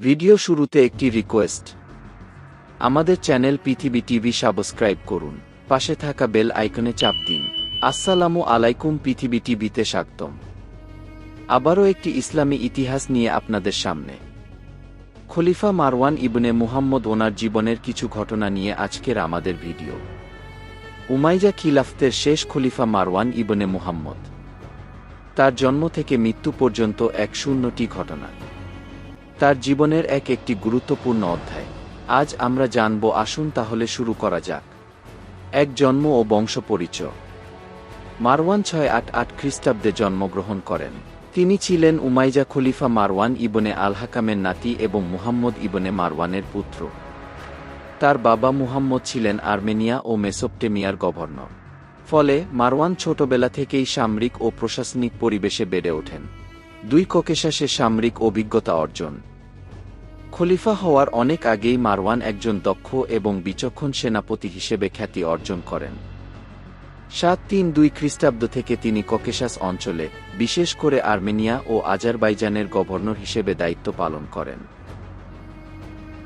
Video শুরুতে একটি request আমাদের চ্যানেল পৃথিবী টিভি সাবস্ক্রাইব করুন। পাশে থাকা বেল আইকনে চাপ দিন। আসসালামু আলাইকুম পৃথিবী টিভিতে স্বাগতম। আবারও একটি ইসলামী ইতিহাস নিয়ে আপনাদের সামনে। খলিফা মারওয়ান ইবনে মুহাম্মদ ওনার জীবনের কিছু ঘটনা নিয়ে আজকের আমাদের ভিডিও। উমাইজা খিলাফতের শেষ খলিফা মারওয়ান ইবনে মুহাম্মদ। তার জন্ম থেকে মৃত্যু পর্যন্ত এক শূন্যটি ঘটনা। তার জীবনের এক একটি গুরুত্বপূর্ণ অধ্যায়। আজ আমরা জানব, আসুন তাহলে শুরু করা যাক। এক জন্ম ও বংশ পরিচয়। মারওয়ান ছয় আট আট খ্রিস্টাব্দে জন্মগ্রহণ করেন। তিনি ছিলেন উমাইজা খলিফা মারওয়ান ইবনে আল হাকামের নাতি এবং মুহাম্মদ ইবনে মারওয়ানের পুত্র। তার বাবা মুহাম্মদ ছিলেন আর্মেনিয়া ও মেসোপটেমিয়ার গভর্নর। ফলে মারওয়ান ছোটবেলা থেকেই সামরিক ও প্রশাসনিক পরিবেশে বেড়ে ওঠেন। দুই ককেশাসে সামরিক অভিজ্ঞতা অর্জন। খলিফা হওয়ার অনেক আগেই মারওয়ান একজন দক্ষ এবং বিচক্ষণ সেনাপতি হিসেবে খ্যাতি অর্জন করেন। সাত তিন দুই খ্রিস্টাব্দ থেকে তিনি ককেশাস অঞ্চলে, বিশেষ করে আর্মেনিয়া ও আজারবাইজানের গভর্নর হিসেবে দায়িত্ব পালন করেন।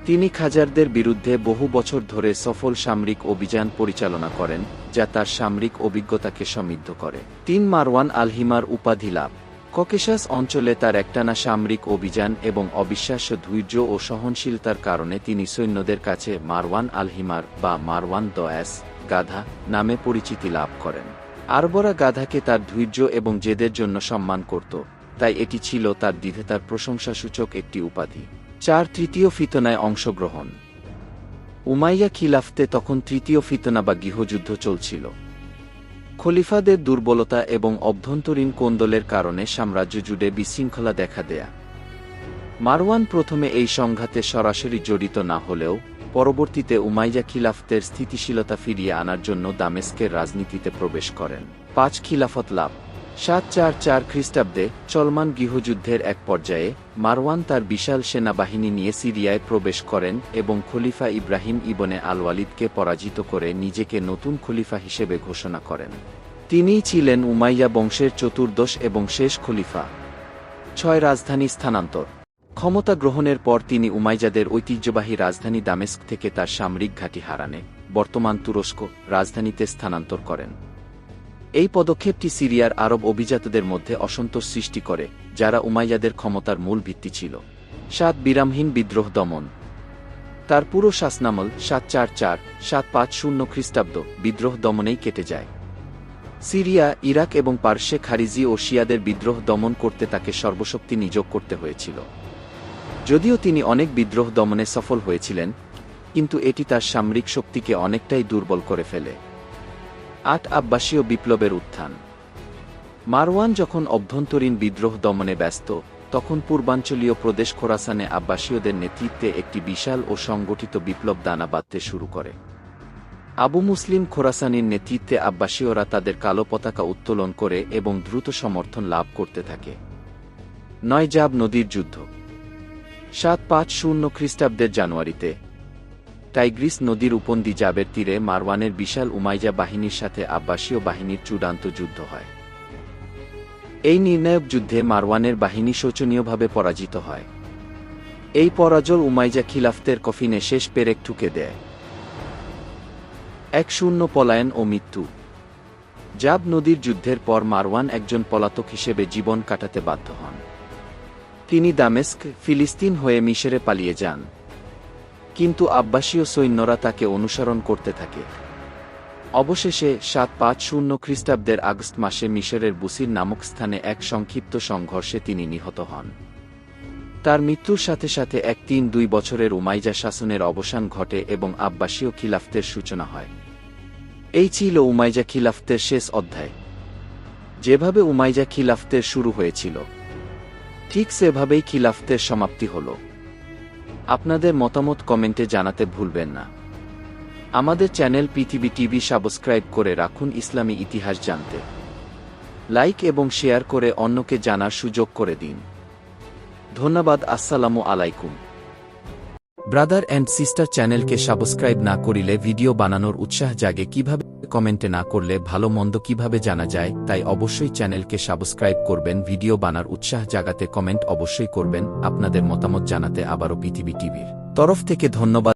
তিনি খাজারদের বিরুদ্ধে বহু বছর ধরে সফল সামরিক অভিযান পরিচালনা করেন, যা তার সামরিক অভিজ্ঞতাকে সমৃদ্ধ করে। তিন মারওয়ান আলহিমার উপাধি লাভ। ককেশাস অঞ্চলে তার একটানা সামরিক অভিযান এবং অবিশ্বাস্য ধৈর্য ও সহনশীলতার কারণে তিনি সৈন্যদের কাছে মারওয়ান আলহিমার বা মারওয়ান দয়াস গাধা নামে পরিচিতি লাভ করেন। আরবরা গাধাকে তার ধৈর্য এবং জেদের জন্য সম্মান করত, তাই এটি ছিল তার দ্বিধেতার প্রশংসাসূচক একটি উপাধি। চার তৃতীয় ফিতনায় অংশগ্রহণ। উমাইয়া খিলাফতে তখন তৃতীয় ফিতনা বা গৃহযুদ্ধ চলছিল। খলিফাদের দুর্বলতা এবং অভ্যন্তরীণ কোন্দলের কারণে সাম্রাজ্য জুড়ে বিশৃঙ্খলা দেখা দেয়া। মারওয়ান প্রথমে এই সংঘাতে সরাসরি জড়িত না হলেও, পরবর্তীতে উমাইয়া খিলাফতের স্থিতিশীলতা ফিরিয়ে আনার জন্য দামেস্কের রাজনীতিতে প্রবেশ করেন। পাঁচ খিলাফত লাভ। সাত চার চার খ্রিস্টাব্দে চলমান গৃহযুদ্ধের এক পর্যায়ে মারওয়ান তার বিশাল সেনাবাহিনী নিয়ে সিরিয়ায় প্রবেশ করেন এবং খলিফা ইব্রাহিম ইবনে আল ওয়ালিদকে পরাজিত করে নিজেকে নতুন খলিফা হিসেবে ঘোষণা করেন। তিনিই ছিলেন উমাইয়া বংশের চতুর্দশ এবং শেষ খলিফা। ছয় রাজধানী স্থানান্তর। ক্ষমতা গ্রহণের পর তিনি উমাইজাদের ঐতিহ্যবাহী রাজধানী দামেস্ক থেকে তার সামরিক ঘাঁটি হারানে। বর্তমান তুরস্ক রাজধানীতে স্থানান্তর করেন। এই পদক্ষেপটি সিরিয়ার আরব অভিজাতদের মধ্যে অসন্তোষ সৃষ্টি করে, যারা উমাইয়াদের ক্ষমতার মূল ভিত্তি ছিল। সাত বিরামহীন বিদ্রোহ দমন। তার পুরো শাসনামল সাত চার চার, সাত পাঁচ শূন্য খ্রিস্টাব্দ বিদ্রোহ দমনেই কেটে যায়। সিরিয়া, ইরাক এবং পার্শ্বে খারিজি ও শিয়াদের বিদ্রোহ দমন করতে তাকে সর্বশক্তি নিযোগ করতে হয়েছিল। যদিও তিনি অনেক বিদ্রোহ দমনে সফল হয়েছিলেন, কিন্তু এটি তার সামরিক শক্তিকে অনেকটাই দুর্বল করে ফেলে। আট আব্বাসীয় বিপ্লবের উত্থান। মারওয়ান যখন অভ্যন্তরীণ বিদ্রোহ দমনে ব্যস্ত, তখন পূর্বাঞ্চলীয় প্রদেশ খোরাসানে আব্বাসীয়দের নেতৃত্বে একটি বিশাল ও সংগঠিত বিপ্লব দানা বাঁধতে শুরু করে। আবু মুসলিম খোরাসানির নেতৃত্বে আব্বাসীয়রা তাদের কালো পতাকা উত্তোলন করে এবং দ্রুত সমর্থন লাভ করতে থাকে। নয় জাব নদীর যুদ্ধ। সাত পাঁচ শূন্য খ্রিস্টাব্দের জানুয়ারিতে টাইগ্রিস নদীর উপন্দি জাবের তীরে মারওয়ানের বিশাল উমাইজা বাহিনীর সাথে আব্বাসীয় বাহিনীর চূড়ান্ত যুদ্ধ হয়। এই নির্ণায়ক যুদ্ধে মারওয়ানের বাহিনী শোচনীয়ভাবে পরাজিত হয়। এই পরাজয় উমাইজা খিলাফতের কফিনে শেষ পেরেক ঠুকে দেয়। এক শূন্য পলায়ন ও মৃত্যু। জাব নদীর যুদ্ধের পর মারওয়ান একজন পলাতক হিসেবে জীবন কাটাতে বাধ্য হন। তিনি দামেস্ক, ফিলিস্তিন হয়ে মিশরে পালিয়ে যান। কিন্তু আব্বাসীয় সৈন্যরা তাকে অনুসরণ করতে থাকে। অবশেষে সাত পাঁচ শূন্য খ্রিস্টাব্দের আগস্ট মাসে মিশরের বুসির নামক স্থানে এক সংক্ষিপ্ত সংঘর্ষে তিনি নিহত হন। তার মৃত্যুর সাথে সাথে এক তিন দুই বছরের উমাইজা শাসনের অবসান ঘটে এবং আব্বাসীয় খিলাফতের সূচনা হয়। এই ছিল উমাইজা খিলাফতের শেষ অধ্যায়। যেভাবে উমাইজা খিলাফতের শুরু হয়েছিল, ঠিক সেভাবেই খিলাফতের সমাপ্তি হল। আপনাদের মতামত কমেন্টে জানাতে ভুলবেন না। আমাদের চ্যানেল পৃথিবী টিভি সাবস্ক্রাইব করে রাখুন ইসলামী ইতিহাস জানতে। লাইক এবং শেয়ার করে অন্যকে জানার সুযোগ করে দিন। ধন্যবাদ, আসসালামু আলাইকুম। ব্রাদার অ্যান্ড সিস্টার চ্যানেলকে সাবস্ক্রাইব না করিলে ভিডিও বানানোর উৎসাহ জাগে কীভাবে কমেন্টে না করলে ভালো মন্দ কীভাবে জানা যায়, তাই অবশ্যই চ্যানেলকে সাবস্ক্রাইব করবেন, ভিডিও বানার উৎসাহ জাগাতে কমেন্ট অবশ্যই করবেন, আপনাদের মতামত জানাতে আবারও পৃথিবী টিভির তরফ থেকে ধন্যবাদ।